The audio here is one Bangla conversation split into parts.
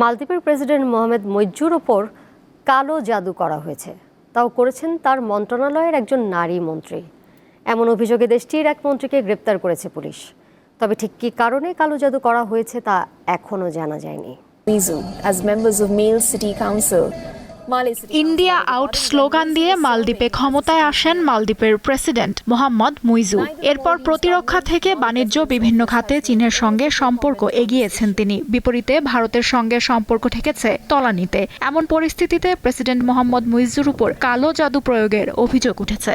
মালদ্বীপের প্রেসিডেন্ট মোহাম্মদ মৈজুর ওপর কালো জাদু করা হয়েছে। তাও করেছেন তার মন্ত্রণালয়ের একজন নারী মন্ত্রী। এমন অভিযোগে দেশটির এক মন্ত্রীকে গ্রেপ্তার করেছে পুলিশ। তবে ঠিক কী কারণে কালো জাদু করা হয়েছে তা এখনও জানা যায়নি. ইন্ডিয়া আউট স্লোগান দিয়ে মালদ্বীপে ক্ষমতায় আসেন মালদ্বীপের প্রেসিডেন্ট মোহাম্মদ মুইজু। এরপর প্রতিরক্ষা থেকে বাণিজ্য বিভিন্ন খাতে চীনের সঙ্গে সম্পর্ক এগিয়েছেন তিনি। বিপরীতে ভারতের সঙ্গে সম্পর্ক ঠেকেছে তলানিতে। এমন পরিস্থিতিতে প্রেসিডেন্ট মোহাম্মদ মুইজুর উপর কালো জাদু প্রয়োগের অভিযোগ উঠেছে।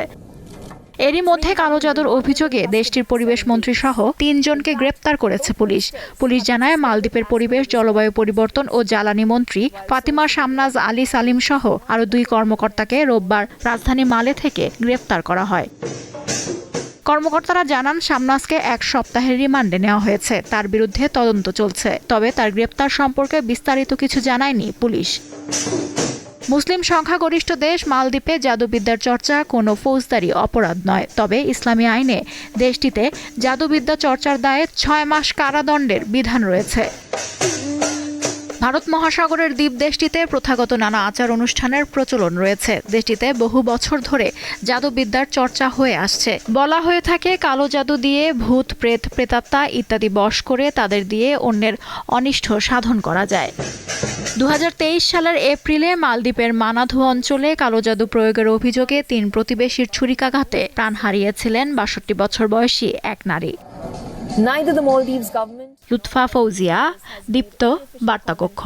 এরই মধ্যে কালো জাদুর অভিযোগে দেশটির পরিবেশ মন্ত্রী সহ তিনজনকে গ্রেপ্তার করেছে পুলিশ। পুলিশ জানায়, মালদ্বীপের পরিবেশ, জলবায়ু পরিবর্তন ও জ্বালানি মন্ত্রী ফাতিমা শামনাজ আলী সালিম সহ আরও দুই কর্মকর্তাকে রোববার রাজধানী মালে থেকে গ্রেপ্তার করা হয়। কর্মকর্তারা জানান, শামনাজকে এক সপ্তাহের রিমান্ডে নেওয়া হয়েছে। তার বিরুদ্ধে তদন্ত চলছে। তবে তার গ্রেপ্তার সম্পর্কে বিস্তারিত কিছু জানায়নি পুলিশ। মুসলিম সংখ্যাগরিষ্ঠ দেশ মালদ্বীপে জাদুবিদ্যার চর্চা কোনো ফৌজদারি অপরাধ নয়। তবে ইসলামী আইনে দেশটিতে জাদুবিদ্যা চর্চার দায়ে ছয় মাস কারাদণ্ডের বিধান রয়েছে। ভারত মহাসাগরের দ্বীপ দেশটিতে প্রথাগত নানা আচার অনুষ্ঠানের প্রচলন রয়েছে। দেশটিতে বহু বছর ধরে জাদুবিদ্যার চর্চা হয়ে আসছে। বলা হয়ে থাকে, কালো জাদু দিয়ে ভূত, প্রেত, প্রেতাত্মা ইত্যাদি বশ করে তাদের দিয়ে অন্যের অনিষ্ট সাধন করা যায়। দু হাজার তেইশ সালের এপ্রিলে মালদ্বীপের মানাধু অঞ্চলে কালো জাদু প্রয়োগের অভিযোগে তিন প্রতিবেশীর ছুরিকাঘাতে প্রাণ হারিয়েছিলেন বাষট্টি বছর বয়সী এক নারী। লুৎফা ফৌজিয়া দীপ্ত বার্তাকক্ষ।